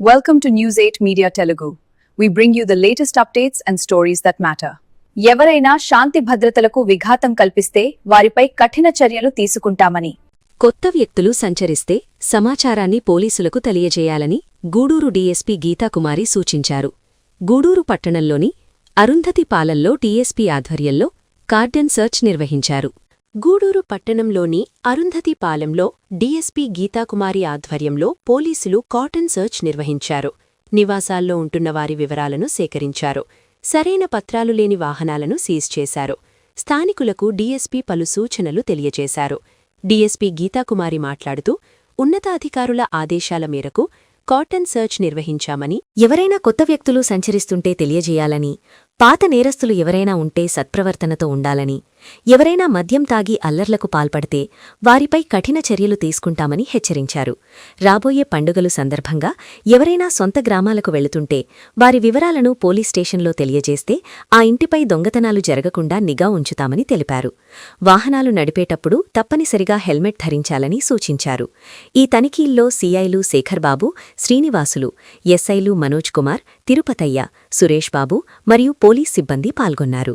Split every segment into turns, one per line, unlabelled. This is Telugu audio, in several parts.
Welcome to News 8 Media Telugu. We bring you the latest updates and stories that matter. ఎవరైనా శాంతి భద్రతలకు విఘాతం కల్పిస్తే వారిపై కఠిన చర్యలు తీసుకుంటామని
కొత్త వ్యక్తులు సంచరిస్తే సమాచారాన్ని పోలీసులకు తెలియజేయాలని గూడూరు డీఎస్పీ గీతాకుమారి సూచించారు గూడూరు పట్టణంలోని అరుంధతి పాలల్లో టీఎస్పీ ఆధ్వర్యంలో కార్డన్ సెర్చ్ నిర్వహించారు గూడూరు పట్టణంలోని అరుంధతిపాలెంలో డీఎస్పీ గీతాకుమారి ఆధ్వర్యంలో పోలీసులు కాటన్ సర్చ్ నిర్వహించారు. నివాసాల్లో ఉంటున్న వారి వివరాలను సేకరించారు. సరైన పత్రాలు లేని వాహనాలను సీజ్ చేశారు. స్థానికులకు డీఎస్పీ పలు సూచనలు తెలియజేశారు. డీఎస్పీ గీతాకుమారి మాట్లాడుతూ ఉన్నతాధికారుల ఆదేశాల మేరకు కాటన్ సర్చ్ నిర్వహించామని ఎవరైనా కొత్త వ్యక్తులు సంచరిస్తుంటే తెలియజేయాలని పాత నేరస్తులు ఎవరైనా ఉంటే సత్ప్రవర్తనతో ఉండాలని ఎవరైనా మద్యం తాగి అల్లర్లకు పాల్పడితే వారిపై కఠిన చర్యలు తీసుకుంటామని హెచ్చరించారు. రాబోయే పండుగలు సందర్భంగా ఎవరైనా సొంత గ్రామాలకు వెళుతుంటే వారి వివరాలను పోలీస్ స్టేషన్లో తెలియజేస్తే ఆ ఇంటిపై దొంగతనాలు జరగకుండా నిఘా ఉంచుతామని తెలిపారు. వాహనాలు నడిపేటప్పుడు తప్పనిసరిగా హెల్మెట్ ధరించాలని సూచించారు. ఈ తనిఖీల్లో సీఐలు శేఖర్బాబు శ్రీనివాసులు ఎస్ఐలు మనోజ్ కుమార్ తిరుపతయ్య సురేష్ బాబు మరియు పోలీస్ సిబ్బంది పాల్గొన్నారు.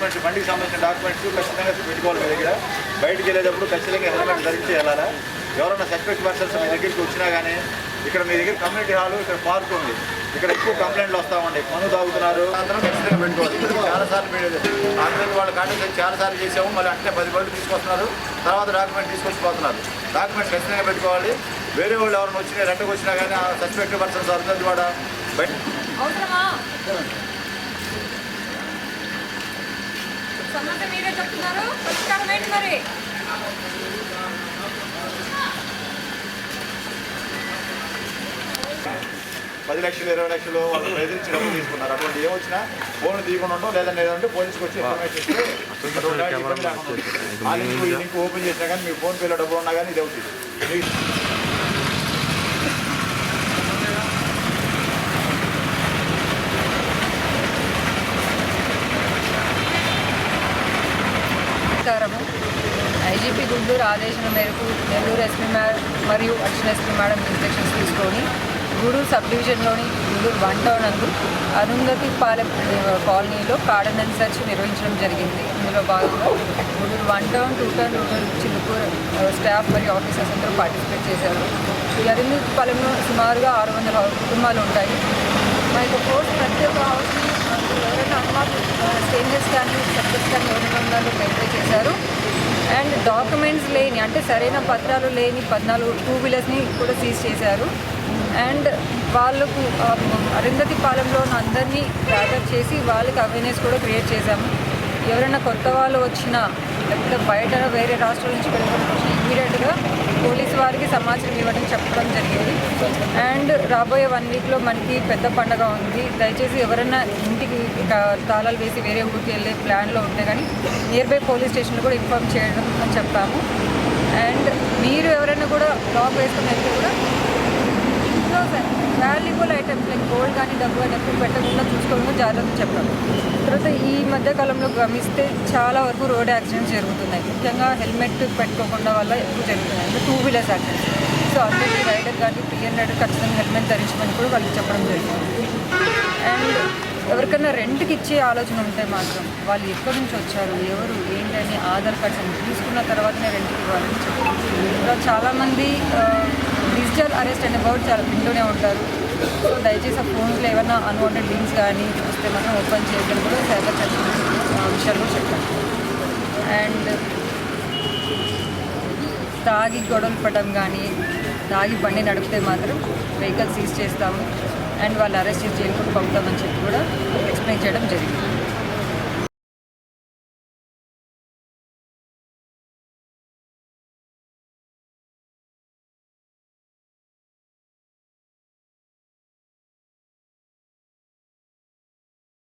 డాక్యుమెంట్స్ బండికి సంబంధించిన డాక్యుమెంట్స్ ఖచ్చితంగా పెట్టుకోవాలి మీ దగ్గర. బయటికి వెళ్ళేటప్పుడు ఖచ్చితంగా హెల్మెట్ ధరించి వెళ్ళాలా? ఎవరైనా సస్పెక్ట్ పర్సన్స్ మీ దగ్గరికి వచ్చినా కానీ ఇక్కడ మీ దగ్గర కమ్యూనిటీ హాల్ ఇక్కడ పార్క్ ఉంది. ఇక్కడ ఎక్కువ కంప్లైంట్లు వస్తూ ఉండే మను తాగుతున్నారు. అందరం ఖచ్చితంగా పెట్టుకోవాలి. చాలాసార్లు ఆంధ్రప్రదేశ్ వాళ్ళ కాంటాక్ట్ చాలాసార్లు చేసాము. మళ్ళీ అంటే పది బళ్ళు తీసుకొస్తున్నారు. తర్వాత డాక్యుమెంట్ తీసుకొచ్చి పోతున్నారు. డాక్యుమెంట్ ఖచ్చితంగా పెట్టుకోవాలి. వేరే వాళ్ళు ఎవరైనా వచ్చినా రెంట్కి వచ్చినా కానీ ఆ సస్పెక్ట్ పర్సన్స్ అర్థం కూడా బయట
సమస్య మీరే చెప్తున్నారు. పరిష్కారం ఏంటి మరి?
పది లక్షలు ఇరవై లక్షలు వాళ్ళు బెదిరించి డబ్బులు తీసుకున్నారు. అటువంటి ఏమొచ్చినా ఫోన్ తీయకుండా ఉండడం లేదంటే ఏదంటే పోలీసుకి వచ్చి ఇన్ఫర్మేషన్ ఇస్తే. ఆ లింక్ ఓపెన్ చేసినా కానీ మీ ఫోన్ పేలో డబ్బులు ఉన్నా కానీ ఇది అవుతుంది
నెల్లూరు ఆదేశం మేరకు నెల్లూరు ఎస్పీ మేడం మరియు అడిషనల్ ఎస్పీ మేడం ఇన్స్ట్రక్షన్స్ తీసుకొని గూడూరు సబ్ డివిజన్లోని గూడూరు వన్ టౌన్ అందు అరుంధతి పాలెం కాలనీలో కార్డనెన్స్ సెర్చ్ నిర్వహించడం జరిగింది. ఇందులో భాగంగా Gudur one town two town rural Chillakur staff మరియు ఆఫీసర్స్ అందరూ పార్టిసిపేట్ చేశారు. ఈ అరుంధతి పాలెంలో సుమారుగా ఆరు వందల కుటుంబాలు ఉంటాయి. మా యొక్క కోర్స్ ప్రతి ఒక్క ఎవరైనా అనుమానం కానీ సబ్జెక్ట్స్ కానీ ఎవరైనా ఉన్నారో వెరిఫై చేశారు. అండ్ డాక్యుమెంట్స్ లేని అంటే సరైన పత్రాలు లేని పద్నాలుగు టూ వీలర్స్ని కూడా సీజ్ చేశారు. అండ్ వాళ్ళకు అరుంధతి పాలెంలో ఉన్న అందరినీ గ్యాదర్ చేసి వాళ్ళకి అవేర్నెస్ కూడా క్రియేట్ చేశాము. ఎవరైనా కొత్త వాళ్ళు వచ్చినా లేకపోతే బయట వేరే రాష్ట్రాల నుంచి వెళ్ళడం ఇమీడియట్గా పోలీసు వారికి సమాచారం ఇవ్వడం చెప్పడం జరిగింది. అండ్ రాబోయే వన్ వీక్లో మనకి పెద్ద పండగ ఉంది. దయచేసి ఎవరైనా ఇంటికి తాళాలు వేసి వేరే ఊరికి వెళ్ళే ప్లాన్లో ఉంటే కానీ నియర్ బై పోలీస్ స్టేషన్లో కూడా ఇన్ఫామ్ చేయడం అని చెప్తాము. అండ్ మీరు ఎవరైనా కూడా లాక్ వేసుకుని వెళ్తే కూడా ఇంట్లో వాల్యుబుల్ ఐటమ్స్ లైక్ గోల్డ్ కానీ డబ్బు కానీ ఎప్పుడు పెట్టకుండా చూసుకోవడం జాగ్రత్త చెప్పాలి తర్వాత ఈ మధ్య కాలంలో గమనిస్తే చాలా వరకు రోడ్ యాక్సిడెంట్స్ జరుగుతున్నాయి. ముఖ్యంగా హెల్మెట్ పెట్టుకోకుండా వల్ల ఎక్కువ జరుగుతున్నాయి. అంటే టూ వీలర్స్ యాక్సిడెంట్స్ సో అందుకే రైడర్ కానీ పిఎన్ రైడర్ ఖచ్చితంగా హెల్మెట్ ధరించమని కూడా వాళ్ళకి చెప్పడం జరిగింది. అండ్ ఎవరికైనా రెంట్కి ఇచ్చే ఆలోచన ఉంటే మాత్రం వాళ్ళు ఎక్కడి నుంచి వచ్చారు ఎవరు ఏంటని ఆధార్ కార్డ్స్ అని తీసుకున్న తర్వాతనే రెంట్కి ఇవ్వాలని చెప్పారు చాలామంది డిజిటల్ అరెస్ట్ అనే వర్డ్ చాలా వింటూనే ఉంటారు. దయచేసి ఆ ఫోన్స్లో ఏమైనా అన్వాంటెడ్ లింక్స్ కానీ చూస్తే మాత్రం ఓపెన్ చేయడం కూడా సైబర్ చట్టం విషయాల్లో అండ్ తాగి గొడవలు పడడం కానీ తాగి బండి నడిపితే మాత్రం వెహికల్ సీజ్ చేస్తాము. అండ్ వాళ్ళు అరెస్ట్ చేసి జైలుకు పంపుతామని చెప్పి కూడా ఎక్స్ప్లెయిన్ చేయడం జరిగింది.